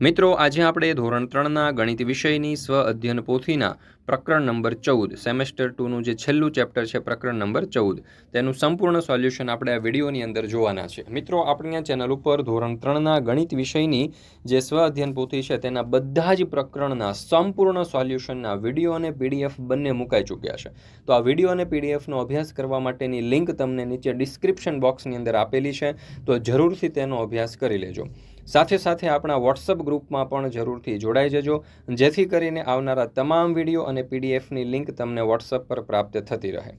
મિત્રો, આજે આપણે ધોરણ ત્રણના ગણિત વિષયની સ્વ અધ્યયન પોથીના પ્રકરણ નંબર ચૌદ, સેમેસ્ટર ટુનું જે છેલ્લું ચેપ્ટર છે પ્રકરણ નંબર ચૌદ, તેનું સંપૂર્ણ સોલ્યુશન આપણે આ વિડીયોની અંદર જોવાના છે. મિત્રો, આપણી આ ચેનલ ઉપર ધોરણ ત્રણના ગણિત વિષયની જે સ્વ અધ્યયન પોથી છે, તેના બધા જ પ્રકરણના સંપૂર્ણ સોલ્યુશનના વીડિયો અને પીડીએફ બંને મુકાઈ ચૂક્યા છે. તો આ વીડિયો અને પીડીએફનો અભ્યાસ કરવા માટેની લિંક તમને નીચે ડિસ્ક્રિપ્શન બોક્સની અંદર આપેલી છે, તો જરૂરથી તેનો અભ્યાસ કરી લેજો. સાથે સાથે આપણા વોટ્સઅપ ગ્રુપમાં પણ જરૂરથી જોડાઈ જજો. જેથી કરીને આવનારા તમામ વીડિયો અને પીડીએફની લિંક તમને વોટ્સઅપ પર પ્રાપ્ત થતી રહે.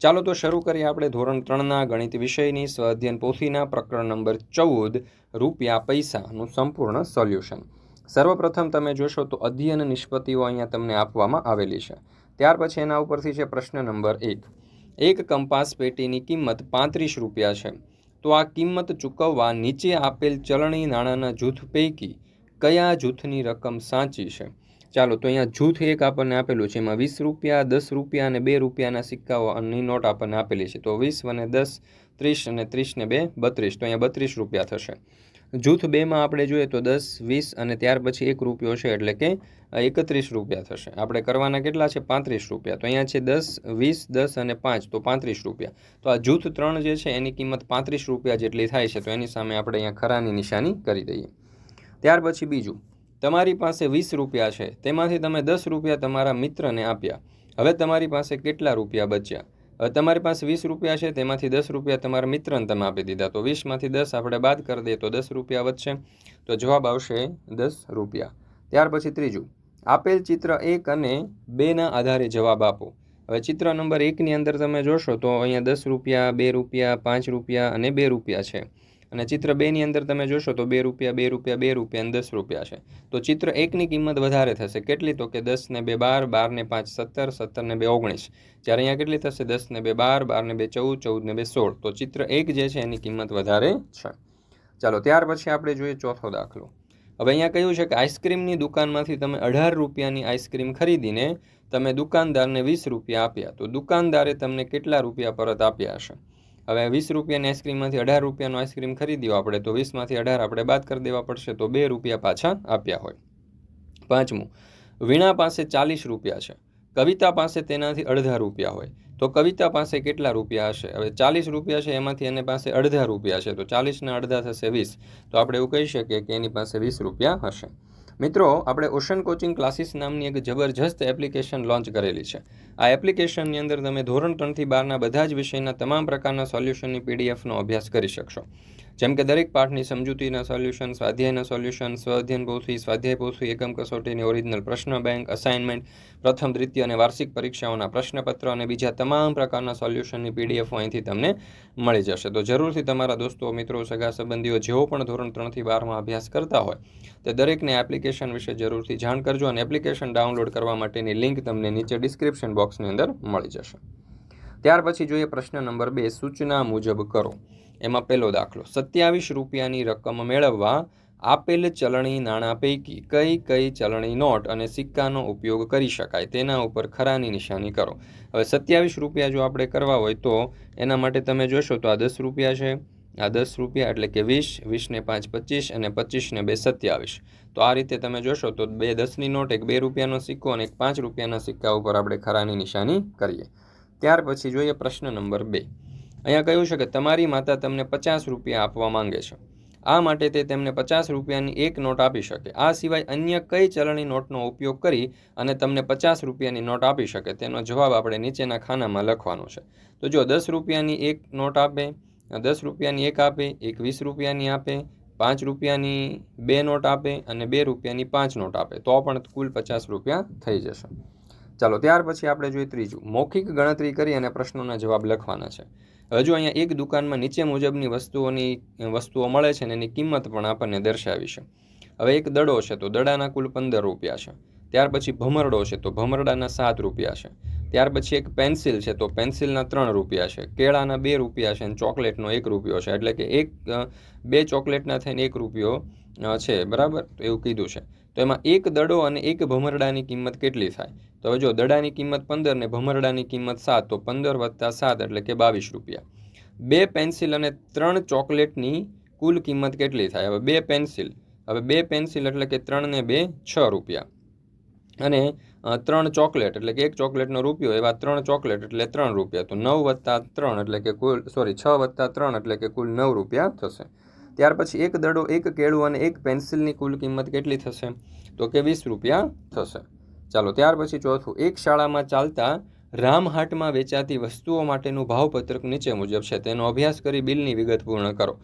ચાલો તો શરૂ કરીએ આપણે ધોરણ ત્રણના ગણિત વિષયની. સ્વાધ્યન પોથીના પ્રકરણ નંબર ચૌદ, રૂપિયા પૈસાનું સંપૂર્ણ સોલ્યુશન. સર્વપ્રથમ તમે જોશો તો અધ્યયન નિષ્પત્તિઓ અહીંયા તમને આપવામાં આવેલી છે. ત્યાર પછી એના ઉપરથી છે પ્રશ્ન નંબર એક. એક કંપાસ પેટીની કિંમત પાંત્રીસ રૂપિયા છે. તો આ કિંમત ચૂકવવા નીચે આપેલ ચલણી નાણાંના જૂથ પૈકી કયા જૂથની રકમ સાચી છે? ચાલો, તો અહીંયા જૂથ એક આપણને આપેલું છે. એમાં વીસ રૂપિયા, દસ રૂપિયા અને બે રૂપિયાના સિક્કાઓની નોટ આપણને આપેલી છે. તો વીસ અને દસ, ત્રીસ અને ત્રીસ ને બે, બત્રીસ. તો અહીંયા બત્રીસ રૂપિયા થશે. જૂથ બેમાં આપણે જોઈએ તો દસ, વીસ અને ત્યાર પછી એક રૂપિયો છે એટલે કે એકત્રીસ રૂપિયા થશે. આપણે કરવાના કેટલા છે? પાંત્રીસ રૂપિયા. તો અહીંયા છે દસ, વીસ, દસ અને પાંચ, તો પાંત્રીસ રૂપિયા. તો આ જૂથ ત્રણ જે છે એની કિંમત પાંત્રીસ રૂપિયા જેટલી થાય છે. તો એની સામે આપણે અહીંયા ખરાની નિશાની કરી દઈએ. ત્યાર પછી બીજું. તમારી પાસે વીસ રૂપિયા છે. તેમાંથી તમે દસ રૂપિયા તમારા મિત્રને આપ્યા. હવે તમારી પાસે કેટલા રૂપિયા બચ્યા? તમારી પાસે વીસ રૂપિયા છે, તેમાંથી દસ રૂપિયા તમારા મિત્રને તમે આપી દીધા. તો વીસમાંથી દસ આપણે બાદ કરી દઈએ તો દસ રૂપિયા વધશે. તો જવાબ આવશે દસ રૂપિયા. ત્યાર પછી ત્રીજું. આપેલ ચિત્ર એક અને બેના આધારે જવાબ આપો. હવે ચિત્ર નંબર એકની અંદર તમે જોશો તો અહીંયા દસ રૂપિયા, બે રૂપિયા, પાંચ રૂપિયા અને બે રૂપિયા છે. અને ચિત્ર બેની અંદર તમે જોશો તો બે રૂપિયા બે રૂપિયા બે રૂપિયા અને દસ રૂપિયા છે. તો ચિત્ર એકની કિંમત વધારે થશે. કેટલી? તો કે દસ ને બે બાર બાર ને પાંચ સત્તર સત્તર ને બે ઓગણીસ. જ્યારે અહીંયા કેટલી થશે? દસ ને બે બાર બાર ને બે ચૌદ ચૌદ ને બે સોળ. તો ચિત્ર એક જે છે એની કિંમત વધારે છે. ચાલો, ત્યાર પછી આપણે જોઈએ ચોથો દાખલો. હવે અહીંયા કહ્યું છે કે આઈસ્ક્રીમની દુકાનમાંથી તમે અઢાર રૂપિયાની આઈસ્ક્રીમ ખરીદીને તમે દુકાનદારને વીસ રૂપિયા આપ્યા. તો દુકાનદારે તમને કેટલા રૂપિયા પરત આપ્યા હશે? હવે વીસ રૂપિયાની આઈસ્ક્રીમમાંથી અઢાર રૂપિયાનો આઈસ્ક્રીમ ખરીદ્યો આપણે, તો વીસમાંથી અઢાર આપણે બાદ કરી દેવા પડશે, તો બે રૂપિયા પાછા આપ્યા હોય. પાંચમું, વીણા પાસે ચાલીસ રૂપિયા છે, કવિતા પાસે તેનાથી અડધા રૂપિયા હોય, તો કવિતા પાસે કેટલા રૂપિયા હશે? હવે ચાલીસ રૂપિયા છે, એમાંથી એની પાસે અડધા રૂપિયા છે, તો ચાલીસના અડધા થશે વીસ, તો આપણે એવું કહી શકીએ કે એની પાસે વીસ રૂપિયા હશે. મિત્રો, આપણે ઓશન કોચિંગ ક્લાસીસ નામની એક જબરજસ્ત એપ્લિકેશન લોન્ચ કરેલી છે. આ એપ્લિકેશનની અંદર તમે ધોરણ ત્રણથી બારના બધા જ વિષયના તમામ પ્રકારના સોલ્યુશનની પીડીએફનો અભ્યાસ કરી શકશો. જેમ કે દરેક પાઠની સમજૂતીના સોલ્યુશન સ્વાધ્યાયના સોલ્યુશન સ્વાધ્યાયન પોથી, સ્વાધ્યાય પોથી, એકમ કસોટીની ઓરિજિનલ પ્રશ્ન બેંક અસાઇનમેન્ટ પ્રથમ, દ્વિતીય અને વાર્ષિક પરીક્ષાઓના પ્રશ્નપત્ર અને બીજા તમામ પ્રકારના સોલ્યુશનની પીડીએફ અહીંથી તમને મળી જશે. તો જરૂરથી તમારા દોસ્તો, મિત્રો, સગા સંબંધીઓ જેઓ પણ ધોરણ ત્રણથી બારમાં અભ્યાસ કરતા હોય, તે દરેકને એપ્લિકેશન વિશે જરૂરથી જાણ કરજો અને એપ્લિકેશન ડાઉનલોડ કરવા માટેની લિંક તમને નીચે ડિસ્ક્રિપ્શન બોક્સની અંદર મળી જશે. ત્યાર પછી જોઈએ પ્રશ્ન નંબર બે, સૂચના મુજબ કરો. એમાં પહેલો દાખલો. સત્યાવીસ રૂપિયાની રકમ મેળવવા આપેલ ચલણી નાણાં પૈકી કઈ કઈ ચલણી નોટ અને સિક્કાનો ઉપયોગ કરી શકાય તેના ઉપર ખરાની નિશાની કરો. હવે સત્યાવીસ રૂપિયા જો આપણે કરવા હોય તો એના માટે તમે જોશો તો આ દસ રૂપિયા છે. આ દસ રૂપિયા એટલે કે વીસ, વીસને પાંચ પચીસ અને પચીસને બે સત્યાવીસ. તો આ રીતે તમે જોશો તો બે દસની નોટ, એક બે રૂપિયાનો સિક્કો અને એક પાંચ રૂપિયાના સિક્કા ઉપર આપણે ખરાની નિશાની કરીએ. ત્યાર પછી જોઈએ પ્રશ્ન નંબર બે. અહીંયા કહ્યું છે કે તમારી માતા તમને પચાસ રૂપિયા આપવા માંગે છે. આ માટે તે તેમને પચાસ રૂપિયાની એક નોટ આપી શકે. આ સિવાય અન્ય કઈ ચલણી નોટનો ઉપયોગ કરી અને તમને પચાસ રૂપિયાની નોટ આપી શકે. તેનો જવાબ આપણે નીચેના ખાનામાં લખવાનો છે. તો જો દસ રૂપિયાની એક નોટ આપે, દસ રૂપિયાની એક આપે, એક વીસ રૂપિયાની આપે, પાંચ રૂપિયાની બે નોટ આપે અને બે રૂપિયાની પાંચ નોટ આપે, તો પણ કુલ પચાસ રૂપિયા થઈ જશે. ચાલો, ત્યાર પછી આપણે જોઈએ ત્રીજું. મૌખિક ગણતરી કરી અને પ્રશ્નોના જવાબ લખવાના છે. હજુ અહીંયા એક દુકાનમાં નીચે મુજબની વસ્તુઓની વસ્તુઓ મળે છે ને એની કિંમત પણ આપણને દર્શાવી છે. હવે એક દડો છે તો દડાના કુલ પંદર રૂપિયા છે. ત્યાર પછી ભમરડો છે તો ભમરડાના સાત રૂપિયા છે. ત્યાર પછી એક પેન્સિલ છે તો પેન્સિલના ત્રણ રૂપિયા છે. કેળાના બે રૂપિયા છે અને ચોકલેટનો એક રૂપિયો છે. એટલે કે એક બે ચોકલેટના થઈને એક રૂપિયો છે. બરાબર? તો એવું કીધું છે. તો એમાં એક દડો અને એક ભમરડાની કિંમત કેટલી થાય? તો હવે જો દડાની કિંમત પંદર ને ભમરડાની કિંમત સાત, તો પંદર વત્તા સાત એટલે કે બાવીસ રૂપિયા. બે પેન્સિલ અને ત્રણ ચોકલેટની કુલ કિંમત કેટલી થાય? હવે બે પેન્સિલ. હવે બે પેન્સિલ એટલે કે ત્રણ ને બે, છ રૂપિયા. અને ત્રણ ચોકલેટ એટલે કે એક ચોકલેટનો રૂપિયો, એવા ત્રણ ચોકલેટ એટલે ત્રણ રૂપિયા. તો નવ વત્તા ત્રણ એટલે કે કુલ, સોરી, છ વત્તા ત્રણ એટલે કે કુલ નવ રૂપિયા થશે. ત્યાર પછી એક દડો, એક કેળું અને એક પેન્સિલની કુલ કિંમત કેટલી થશે? તો કે વીસ રૂપિયા થશે. ચાલો, ત્યાર પછી ચોથું, એક શાળામાં ચાલતા રામહાટમાં વેચાતી વસ્તુઓ માટેનું ભાવપત્રક નીચે મુજબ છે. તેનો અભ્યાસ કરી બિલની વિગત પૂર્ણ કરો.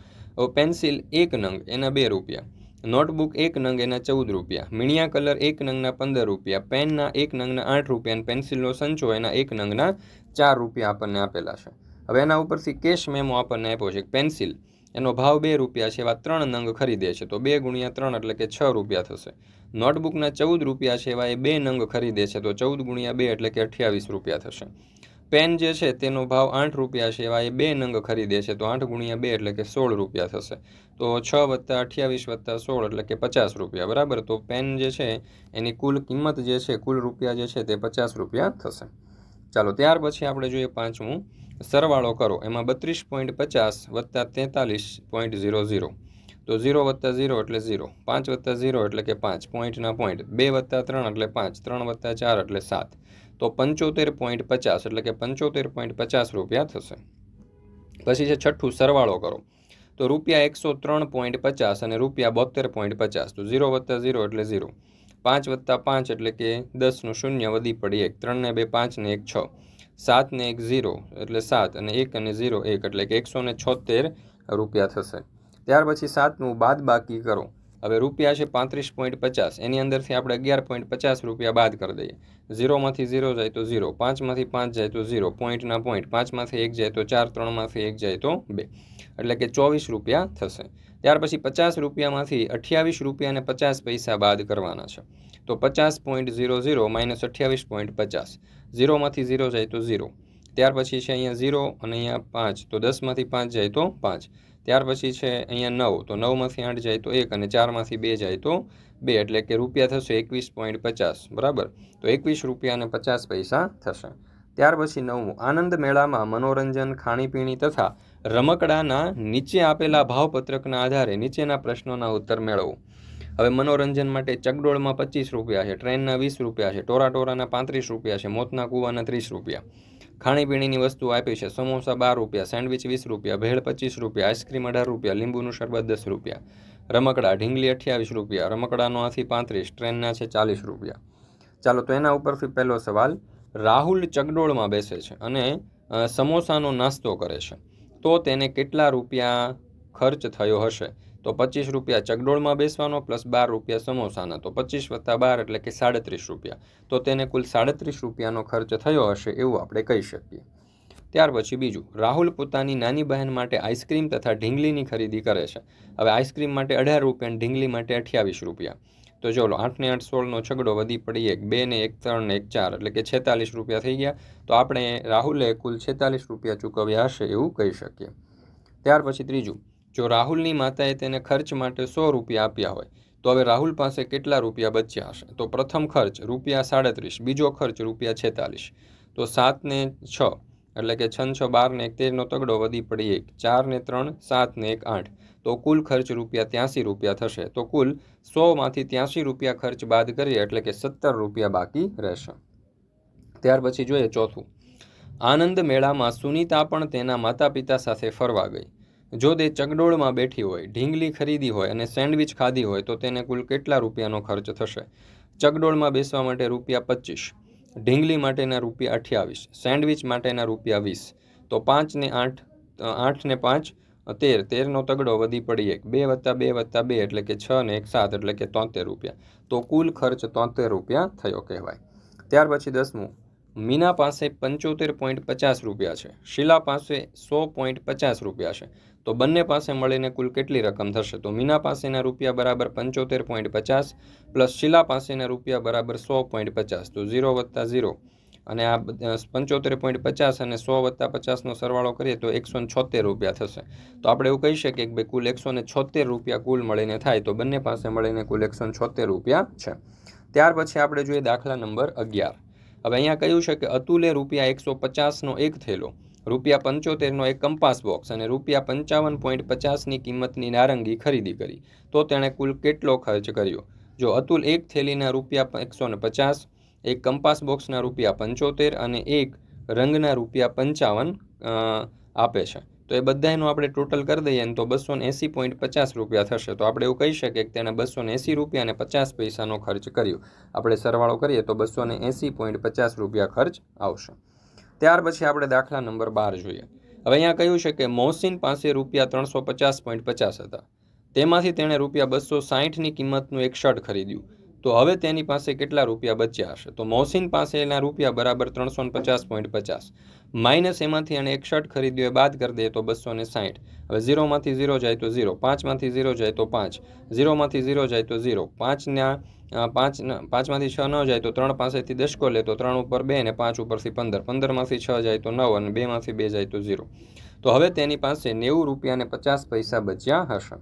પેન્સિલ એક નંગ, એના બે રૂપિયા. નોટબુક એક નંગ, એના ચૌદ રૂપિયા. મીણિયા કલર એક નંગના પંદર રૂપિયા. પેનના એક નંગના આઠ રૂપિયા અને પેન્સિલનો સંચો એના એક નંગના ચાર રૂપિયા આપણને આપેલા છે. હવે એના ઉપરથી કેશ મેમો આપણને આપ્યો છે. પેન્સિલ. એનો ભાવ બે રૂપિયા છે એવા ત્રણ નંગ ખરીદે છે. તો બે ગુણ્યા ત્રણ એટલે કે છ રૂપિયા થશે. નોટબુકના ચૌદ રૂપિયા છે એવા એ બે નંગ ખરીદે છે. તો ચૌદ ગુણ્યા બે એટલે કે અઠ્યાવીસ રૂપિયા થશે. પેન જે છે તેનો ભાવ આઠ રૂપિયા છે એવા એ બે નંગ ખરીદે છે. તો આઠ ગુણ્યા બે એટલે કે સોળ રૂપિયા થશે. તો છ વત્તા અઠ્યાવીસ વત્તા સોળ એટલે કે પચાસ રૂપિયા. બરાબર? તો પેન જે છે એની કુલ કિંમત જે છે, કુલ રૂપિયા જે છે તે પચાસ રૂપિયા થશે. ચાલો, ત્યાર પછી આપણે જોઈએ પાંચમું. સરવાળો કરો. એમાં બત્રીસ પોઈન્ટ પચાસ વત્તા તેતાલીસ પોઈન્ટ ઝીરો ઝીરો. તો ઝીરો વત્તા ઝીરો એટલે ઝીરો. પાંચ વત્તા ઝીરો એટલે કે પાંચ પોઈન્ટના પોઈન્ટ. બે વત્તા ત્રણ એટલે પાંચ. ત્રણ વત્તા ચાર એટલે સાત. તો પંચોતેર પોઈન્ટ પચાસ એટલે કે પંચોતેર પોઈન્ટ પચાસ રૂપિયા થશે. પછી છે છઠ્ઠું, સરવાળો કરો. તો રૂપિયા એકસો ત્રણ પોઈન્ટ પચાસ અને રૂપિયા બોતેર પોઈન્ટ પચાસ. તો ઝીરો વત્તા ઝીરો એટલે ઝીરો. પાંચ વત્તા પાંચ એટલે કે દસનું શૂન્ય વધી પડી એક. ત્રણને બે પાંચને એક છ. સાત ને એક ઝીરો એટલે સાત અને એક અને ઝીરો એક એટલે કે એકસો ને છોતેર રૂપિયા થશે. ત્યાર પછી સાતનું બાદ બાકી કરો. હવે રૂપિયા છે પાંત્રીસ પોઈન્ટ પચાસ. એની અંદરથી આપણે અગિયાર પોઈન્ટ પચાસ રૂપિયા બાદ કરી દઈએ. ઝીરોમાંથી ઝીરો જાય તો ઝીરો, પાંચમાંથી પાંચ જાય તો ઝીરો, પોઈન્ટના પોઈન્ટ, પાંચમાંથી એક જાય તો ચાર, ત્રણમાંથી એક જાય તો બે. એટલે કે ચોવીસ રૂપિયા થશે. ત્યાર પછી પચાસ રૂપિયામાંથી અઠ્યાવીસ રૂપિયા અને પચાસ પૈસા બાદ કરવાના છે. તો પચાસ પોઈન્ટ ઝીરો ઝીરો માઇનસ અઠ્યાવીસ પોઈન્ટ પચાસ. ઝીરોમાંથી ઝીરો જાય તો ઝીરો. ત્યાર પછી છે અહીંયા ઝીરો અને અહીંયા પાંચ. તો દસમાંથી પાંચ જાય તો પાંચ. ત્યાર પછી છે અહીંયા નવ. તો નવમાંથી આઠ જાય તો એક અને ચારમાંથી બે જાય તો બે. એટલે કે રૂપિયા થશે એકવીસ પોઈન્ટ પચાસ. બરાબર? તો એકવીસ રૂપિયા અને પચાસ પૈસા થશે. ત્યાર પછી નવમું. આનંદ મેળામાં મનોરંજન, ખાણીપીણી તથા રમકડાના નીચે આપેલા ભાવપત્રકના આધારે નીચેના પ્રશ્નોના ઉત્તર મેળવો. હવે મનોરંજન માટે ચકડોળમાં પચીસ રૂપિયા છે, ટ્રેનના વીસ રૂપિયા છે ટોરા ટોરાના પાંત્રીસ રૂપિયા છે, મોતના કૂવાના ત્રીસ રૂપિયા. ખાણીપીણીની વસ્તુ આપી છે, સમોસા બાર રૂપિયા, સેન્ડવિચ વીસ રૂપિયા, ભેળ પચીસ રૂપિયા, આઈસ્ક્રીમ અઢાર રૂપિયા, લીંબુનું શરબત દસ રૂપિયા. રમકડા, ઢીંગલી અઠ્યાવીસ રૂપિયા, રમકડાનો આથી પાંત્રીસ, ટ્રેનના છે ચાલીસ રૂપિયા. ચાલો તો એના ઉપરથી પહેલો સવાલ, રાહુલ ચકડોળમાં બેસે છે અને સમોસાનો નાસ્તો કરે છે. તો તેને કેટલા રૂપિયા ખર્ચ થયો હશે? તો પચીસ રૂપિયા ચગડોળમાં બેસવાનો પ્લસ બાર રૂપિયા સમોસાના. તો પચીસ વત્તા બાર એટલે કે સાડત્રીસ રૂપિયા. તો તેને કુલ સાડત્રીસ રૂપિયાનો ખર્ચ થયો હશે એવું આપણે કહી શકીએ. ત્યાર પછી બીજું, રાહુલ પોતાની નાની બહેન માટે આઈસ્ક્રીમ તથા ઢીંગલીની ખરીદી કરે છે. હવે આઈસ્ક્રીમ માટે અઢાર રૂપિયા અને ઢીંગલી માટે અઠ્યાવીસ રૂપિયા. તો ચલો આઠ ને આઠ સોળનો છગડો વધી પડી એક, બે ને એક, ત્રણ ને એક, ચાર એટલે કે છેતાલીસ રૂપિયા થઈ ગયા. તો આપણે રાહુલે કુલ છેતાલીસ રૂપિયા ચૂકવ્યા હશે એવું કહી શકીએ. ત્યાર પછી ત્રીજું જો રાહુલની માતાએ તેને ખર્ચ માટે સો રૂપિયા આપ્યા હોય, તો હવે રાહુલ પાસે કેટલા રૂપિયા બચ્યા હશે? તો પ્રથમ ખર્ચ રૂપિયા સાડત્રીસ, બીજો ખર્ચ રૂપિયા છેતાલીસ. તો સાતને છ, એટલે કે છન છ બારને એક તેરનો તગડો વધી પડી એક ચારને ત્રણ સાતને એક, આઠ. તો કુલ ખર્ચ રૂપિયા ત્યાંસી રૂપિયા થશે. તો કુલ સોમાંથી ત્યાંસી રૂપિયા ખર્ચ બાદ કરીએ, એટલે કે સત્તર રૂપિયા બાકી રહેશે. ત્યાર પછી જોઈએ ચોથું. આનંદ મેળામાં સુનીતા પણ તેના માતા પિતા સાથે ફરવા ગઈ. જો તે ચગડોળમાં બેઠી હોય, ઢીંગલી ખરીદી હોય અને સેન્ડવિચ ખાધી હોય, તો તેને કુલ કેટલા રૂપિયાનો ખર્ચ થશે? ચગડોળમાં બેસવા માટે રૂપિયા પચીસ, ઢીંગલી માટેના રૂપિયા અઠ્યાવીસ, સેન્ડવિચ માટેના રૂપિયા વીસ. તો પાંચને આઠ આઠને પાંચ તેર. તેરનો તગડો વધી પડી એક. બે વત્તા બે વત્તા બે એટલે કે છ ને એક સાત એટલે કે તોતેર રૂપિયા. તો કુલ ખર્ચ તોતેર રૂપિયા થયો કહેવાય. ત્યાર પછી દસમું. મીના પાસે પંચોતેર પોઈન્ટ પચાસ રૂપિયા છે, શીલા પાસે સો પોઈન્ટ પચાસ રૂપિયા છે. તો બંને પાસે મળીને કુલ કેટલી રકમ થશે? તો મીના પાસેના રૂપિયા બરાબર પંચોતેર પોઈન્ટ પચાસ પ્લસ શીલા પાસેના રૂપિયા બરાબર સો પોઈન્ટ પચાસ. તો ઝીરો વત્તા ઝીરો. અને આ પંચોતેર પોઈન્ટ પચાસ અને સો વત્તા પચાસનો સરવાળો કરીએ તો એકસો છોતેર રૂપિયા થશે. તો આપણે એવું કહી શકીએ કે ભાઈ કુલ એકસો ને છોતેર રૂપિયા કુલ મળીને થાય તો બંને પાસે મળીને કુલ એકસો છોતેર રૂપિયા છે. ત્યાર પછી આપણે જોઈએ દાખલા નંબર અગિયાર. હવે અહીંયા કહ્યું છે કે અતુલે રૂપિયા એકસો પચાસનો એક થેલો, રૂપિયા પંચોતેરનો એક કંપાસ બોક્સ અને રૂપિયા પંચાવન પોઈન્ટ પચાસની કિંમતની નારંગી ખરીદી કરી. તો તેણે કુલ કેટલો ખર્ચ કર્યો? જો અતુલ એક થેલીના રૂપિયા એકસો ને પચાસ, એક કંપાસ બોક્સના રૂપિયા પંચોતેર અને એક રંગના રૂપિયા પંચાવન આપે છે. તો એ બધાનું આપણે ટોટલ કરી દઈએ ને તો બસો એંસી પોઈન્ટ પચાસ રૂપિયા થશે. તો આપણે એવું કહી શકીએ કે તેણે બસો એંસી રૂપિયા અને પચાસ પૈસાનો ખર્ચ કર્યો. આપણે સરવાળો કરીએ તો બસો ને એંસી પોઈન્ટ પચાસ રૂપિયા ખર્ચ આવશે. ત્યાર પછી આપણે દાખલા નંબર બાર જોઈએ. હવે અહીંયા કહ્યું છે કે મોહસિન પાસે રૂપિયા ત્રણસો પચાસ પોઈન્ટ પચાસ હતા. તેમાંથી તેણે રૂપિયા બસો સાહીઠની કિંમતનું એક શર્ટ ખરીદ્યું. તો હવે તેની પાસે કેટલા રૂપિયા બચ્યા હશે? તો મોહસિન પાસે એના રૂપિયા બરાબર ત્રણસો પચાસ પોઈન્ટ પચાસ. માઇનસ એમાંથી અને એક શર્ટ ખરીદ્યો, એ બાદ કરી દઈએ તો બસો ને સાહીઠ હવે ઝીરોમાંથી ઝીરો જાય તો ઝીરો, પાંચમાંથી ઝીરો જાય તો પાંચ. ઝીરોમાંથી ઝીરો જાય તો ઝીરો. પાંચના પાંચ પાંચમાંથી છ ન જાય તો ત્રણ પાસેથી દશકો લે તો ત્રણ ઉપર બે અને પાંચ ઉપરથી પંદર. પંદરમાંથી છ જાય તો નવ અને બેમાંથી બે જાય તો ઝીરો. તો હવે તેની પાસે નેવું રૂપિયા અને પચાસ પૈસા બચ્યા હશે.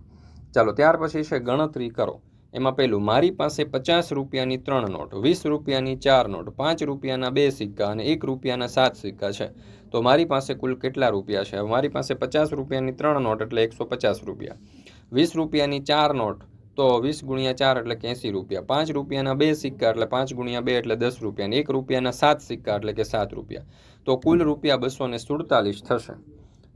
ચાલો, ત્યાર પછી છે ગણતરી કરો. એમાં પહેલું, મારી પાસે પચાસ રૂપિયાની ત્રણ નોટ, વીસ રૂપિયાની ચાર નોટ, પાંચ રૂપિયાના બે સિક્કા અને એક રૂપિયાના સાત સિક્કા છે. તો મારી પાસે કુલ કેટલા રૂપિયા છે? મારી પાસે પચાસ રૂપિયાની ત્રણ નોટ એટલે એકસો પચાસ રૂપિયા. વીસ રૂપિયાની ચાર નોટ, તો વીસ ગુણ્યા ચાર એટલે કે એંસી રૂપિયા. પાંચ રૂપિયાના બે સિક્કા એટલે પાંચ ગુણ્યા બે એટલે દસ રૂપિયા અને એક રૂપિયાના સાત સિક્કા એટલે કે સાત રૂપિયા. તો કુલ રૂપિયા બસો ને સુડતાલીસ થશે.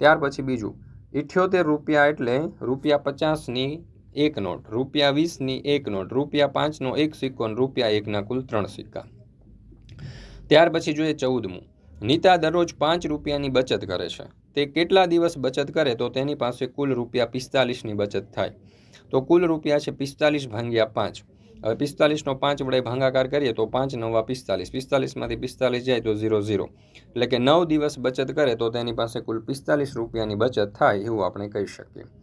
ત્યાર પછી બીજું, ઇઠ્યોતેર રૂપિયા એટલે રૂપિયા પચાસની એક નોટ, રૂપિયા વીસની એક નોટ, રૂપિયા પાંચનો એક સિક્કો રૂપિયા એકના કુલ ત્રણ સિક્કા. ત્યાર પછી જોઈએ ચૌદમું. નીતા દરરોજ પાંચ રૂપિયાની બચત કરે છે. તે કેટલા દિવસ બચત કરે તો તેની પાસે કુલ રૂપિયા પિસ્તાલીસની બચત થાય. તો કુલ રૂપિયા છે પિસ્તાલીસ ભાંગ્યા પાંચ. હવે પિસ્તાલીસનો પાંચ વડે ભાંગાકાર કરીએ તો પાંચ નવા પિસ્તાલીસ. પિસ્તાલીસમાંથી પિસ્તાલીસ જાય તો ઝીરો ઝીરો. એટલે કે નવ દિવસ બચત કરે તો તેની પાસે કુલ પિસ્તાલીસ રૂપિયાની બચત થાય એવું આપણે કહી શકીએ.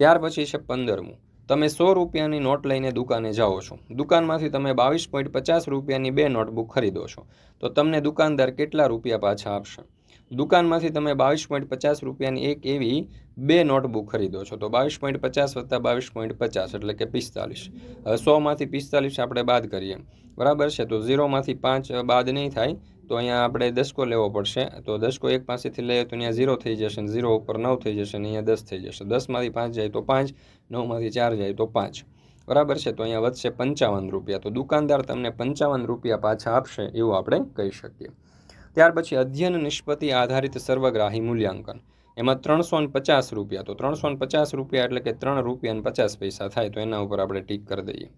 ત્યાર પછી છે પંદરમું. તમે સો રૂપિયાની નોટ લઈને દુકાને જાઓ છો. દુકાનમાંથી તમે બાવીસ પોઈન્ટ પચાસ રૂપિયાની બે નોટબુક ખરીદો છો. તો તમને દુકાનદાર કેટલા રૂપિયા પાછા આપશે? દુકાનમાંથી તમે બાવીસ પોઈન્ટ પચાસ રૂપિયાની એક એવી બે નોટબુક ખરીદો છો. તો બાવીસ પોઈન્ટ પચાસ વત્તા બાવીસ પોઈન્ટ પચાસ એટલે કે પિસ્તાલીસ. સોમાંથી પિસ્તાલીસ આપણે બાદ કરીએ. બરાબર છે? તો ઝીરોમાંથી પાંચ બાદ નહીં થાય, તો અહીંયા આપણે દસકો લેવો પડશે. તો દસકો એક પાસેથી લઈએ તો અહીંયા ઝીરો થઈ જશે ને ઝીરો ઉપર નવ થઈ જશે ને અહીંયા દસ થઈ જશે. દસમાંથી પાંચ જાય તો પાંચ નવમાંથી ચાર જાય તો પાંચ. બરાબર છે? તો અહીંયા વધશે પંચાવન રૂપિયા. તો દુકાનદાર તમને પંચાવન રૂપિયા પાછા આપશે એવું આપણે કહી શકીએ. ત્યાર પછી અધ્યયન નિષ્પતિ આધારિત સર્વગ્રાહી મૂલ્યાંકન. એમાં ત્રણસો પચાસ રૂપિયા. તો ત્રણસો ને પચાસ રૂપિયા એટલે કે ત્રણ રૂપિયા પચાસ પૈસા થાય, તો એના ઉપર આપણે ટીક કરી દઈએ.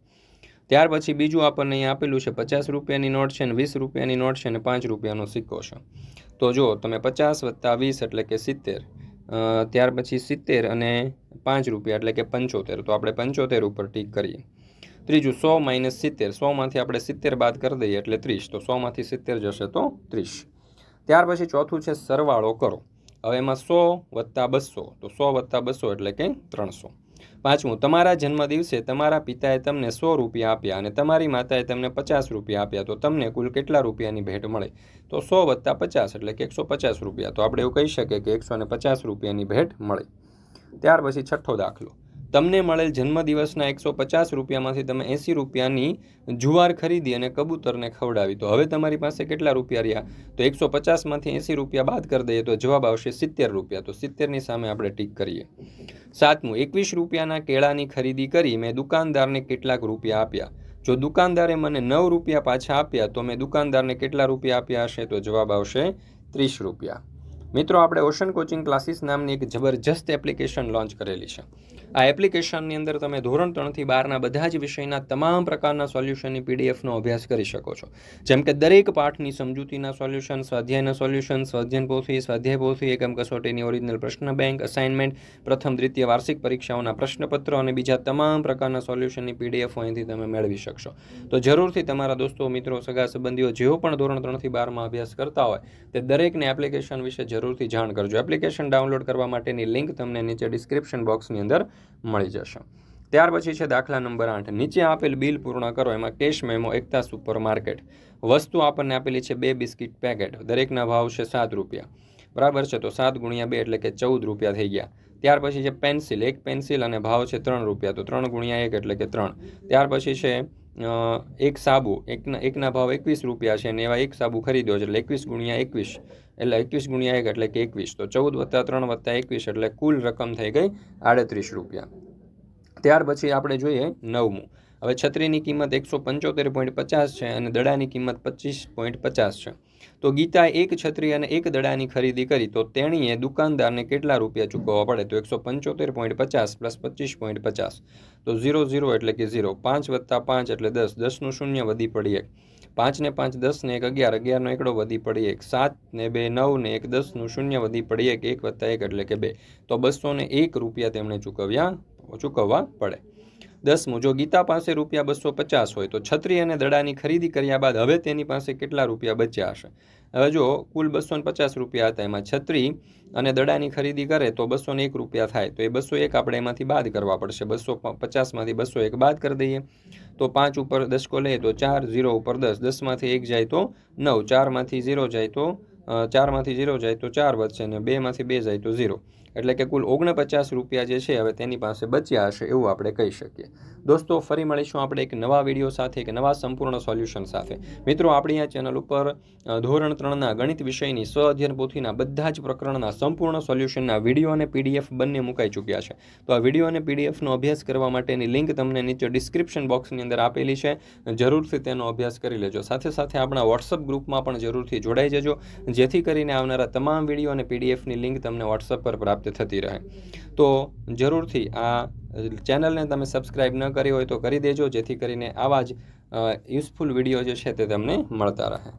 ત્યાર પછી બીજું આપણને અહીંયા આપેલું છે, પચાસ રૂપિયાની નોટ છે ને વીસ રૂપિયાની નોટ છે ને પાંચ રૂપિયાનો સિક્કો છે. તો જો તમે પચાસ વત્તા વીસ એટલે કે સિત્તેર ત્યાર પછી સિત્તેર અને પાંચ રૂપિયા એટલે કે પંચોતેર. તો આપણે પંચોતેર ઉપર ટીક કરીએ. ત્રીજું સો માઇનસ સિત્તેર. સોમાંથી આપણે સિત્તેર બાદ કરી દઈએ એટલે ત્રીસ. તો સોમાંથી સિત્તેર જશે તો ત્રીસ. ત્યાર પછી ચોથું છે સરવાળો કરો. હવે એમાં સો વત્તા બસો. તો સો વત્તા બસો એટલે કે ત્રણસો. પાંચમું, તમારા જન્મદિવસે તમારા પિતાએ તમને સો રૂપિયા આપ્યા અને તમારી માતાએ તમને પચાસ રૂપિયા આપ્યા. તો તમને કુલ કેટલા રૂપિયાની ભેટ મળે? તો સો વત્તા પચાસ એટલે કે એકસો પચાસ રૂપિયા. તો આપણે એવું કહી શકીએ કે એકસો ને પચાસ રૂપિયાની ભેટ મળે. ત્યાર પછી છઠ્ઠો દાખલો. તમને મળેલ જન્મદિવસના એકસો પચાસ રૂપિયામાંથી તમે એંસી રૂપિયાની જુવાર ખરીદી અને કબૂતરને ખવડાવી. તો હવે તમારી પાસે કેટલા રૂપિયા રહ્યા? તો એકસો પચાસમાંથી એંસી રૂપિયા બાદ કરી દઈએ તો જવાબ આવશે સિત્તેર રૂપિયા. તો સિત્તેરની સામે આપણે ટીક કરીએ. સાતમું, એકવીસ રૂપિયાના કેળાની ખરીદી કરી મેં દુકાનદારને કેટલાક રૂપિયા આપ્યા. જો દુકાનદારે મને નવ રૂપિયા પાછા આપ્યા, તો મેં દુકાનદારને કેટલા રૂપિયા આપ્યા હશે? તો જવાબ આવશે ત્રીસ રૂપિયા. મિત્રો, આપણે ઓશન કોચિંગ ક્લાસીસ નામની એક જબરજસ્ત એપ્લિકેશન લોન્ચ કરેલી છે. આ એપ્લિકેશનની અંદર તમે ધોરણ ત્રણથી બારના બધા જ વિષયના તમામ પ્રકારના સોલ્યુશનની પીડીએફનો અભ્યાસ કરી શકો છો. જેમ કે દરેક પાઠની સમજૂતીના સોલ્યુશન, સ્વાધ્યાયના સોલ્યુશન, સ્વાધ્યાયન પોથી, સ્વાધ્યાય પોથી, એકમ કસોટીની ઓરિજિનલ પ્રશ્ન બેંક અસાઇનમેન્ટ પ્રથમ, દ્વિતીય, વાર્ષિક પરીક્ષાઓના પ્રશ્નપત્રો અને બીજા તમામ પ્રકારના સોલ્યુશનની પીડીએફ અહીંથી તમે મેળવી શકશો. તો જરૂરથી તમારા દોસ્તો, મિત્રો, સગા, સંબંધીઓ જેઓ પણ ધોરણ ત્રણથી બારમાં અભ્યાસ કરતા હોય, તે દરેકને એપ્લિકેશન વિશે જરૂરથી જાણ કરજો. એપ્લિકેશન ડાઉનલોડ કરવા માટેની લિંક તમને નીચે ડિસ્ક્રિપ્શન બોક્સની અંદર મળી જશે. ત્યાર પછી છે દાખલા નંબર આઠ. નીચે આપેલ બિલ પૂર્ણ કરો. એમાં cash memo, Ekta super market વસ્તુ આપણને આપેલી છે બે બિસ્કિટ પેકેટ. દરેકના ભાવ છે સાત રૂપિયા. બરાબર છે? તો સાત ગુણ્યા બે એટલે કે ચૌદ રૂપિયા થઈ ગયા. ત્યાર પછી છે પેન્સિલ. એક પેન્સિલ અને ભાવ છે ત્રણ રૂપિયા. તો ત્રણ ગુણ્યા એક એટલે કે ત્રણ. ત્યાર પછી છે એક સાબુ એકના એકના ભાવ એકવીસ રૂપિયા છે અને એવા એક સાબુ ખરીદ્યો છે એટલે એકવીસ ગુણ્યા એકવીસ, એટલે એકવીસ ગુણ્યા એક એટલે કે એકવીસ. તો ચૌદ વત્તા ત્રણ વત્તા એકવીસ એટલે કુલ રકમ થઈ ગઈ આડત્રીસ રૂપિયા. ત્યાર પછી આપણે જોઈએ નવમું. હવે છત્રીની કિંમત એકસો પંચોતેર પોઈન્ટ પચાસ છે અને દડાની કિંમત પચીસ પોઈન્ટ પચાસ છે. તો ગીતાએ એક છત્રી અને એક દડાની ખરીદી કરી. તો તેણીએ દુકાનદારને કેટલા રૂપિયા ચૂકવવા પડે? તો એકસો પંચોતેર પોઈન્ટ પચાસ પ્લસ પચીસ પોઈન્ટ પચાસ. તો ઝીરો ઝીરો એટલે કે ઝીરો. પાંચ વત્તા પાંચ એટલે દસ. દસનું શૂન્ય વધી પડી એક. પાંચને પાંચ, દસ ને એક અગિયાર. અગિયારનો એકડો વધી પડી એક. સાત ને બે નવને એક. દસનું શૂન્ય વધી પડી એક. એક વત્તા એક એટલે કે બે. તો બસોને એક રૂપિયા તેમણે ચૂકવ્યા, ચૂકવવા પડે. દસમું જો ગીતા પાસે રૂપિયા બસો પચાસ હોય તો છત્રી અને દડાની ખરીદી કર્યા બાદ હવે તેની પાસે કેટલા રૂપિયા બચ્યા હશે? હવે જો કુલ બસો પચાસ રૂપિયા હતા, એમાં છત્રી અને દડાની ખરીદી કરે તો બસો એક રૂપિયા થાય. તો એ બસો એક આપણે એમાંથી બાદ કરવા પડશે. બસો પચાસમાંથી બસો એક બાદ કરી દઈએ. તો પાંચ ઉપર દસકો લઈએ તો ચાર, ઝીરો ઉપર દસ. દસમાંથી એક જાય તો નવ. ચારમાંથી ઝીરો જાય તો ચારમાંથી ઝીરો જાય તો ચાર વધશે અને બેમાંથી બે જાય તો ઝીરો. એટલે કે કુલ ઓગણપચાસ રૂપિયા જે છે, હવે તેની પાસે બચ્યા હશે એવું આપણે કહી શકીએ. દોસ્તો, ફરી મળીશું આપણે એક નવા વીડિયો સાથે, એક નવા સંપૂર્ણ સોલ્યુશન સાથે. મિત્રો, આપણી આ ચેનલ ઉપર ધોરણ ત્રણના ગણિત વિષયની સ્વ અધ્યયન પોથીના બધા જ પ્રકરણના સંપૂર્ણ સોલ્યુશનના વીડિયો અને પીડીએફ બંને મુકાઈ ચૂક્યા છે. તો આ વીડિયો અને પીડીએફનો અભ્યાસ કરવા માટેની લિંક તમને નીચે ડિસ્ક્રિપ્શન બોક્સની અંદર આપેલી છે. જરૂરથી તેનો અભ્યાસ કરી લેજો. સાથે સાથે આપણા વોટ્સઅપ ગ્રુપમાં પણ જરૂરથી જોડાઈ જજો. જેથી કરીને આવનારા તમામ વીડિયો અને પીડીએફની લિંક તમને વોટ્સઅપ પર પ્રાપ્ત થતી રહે. તો જરૂરથી આ ચેનલને તમે સબસ્ક્રાઈબ ન કરી હોય તો કરી દેજો, જેથી કરીને આવા જ યુઝફુલ વીડિયો જે છે તે તમને મળતા રહે.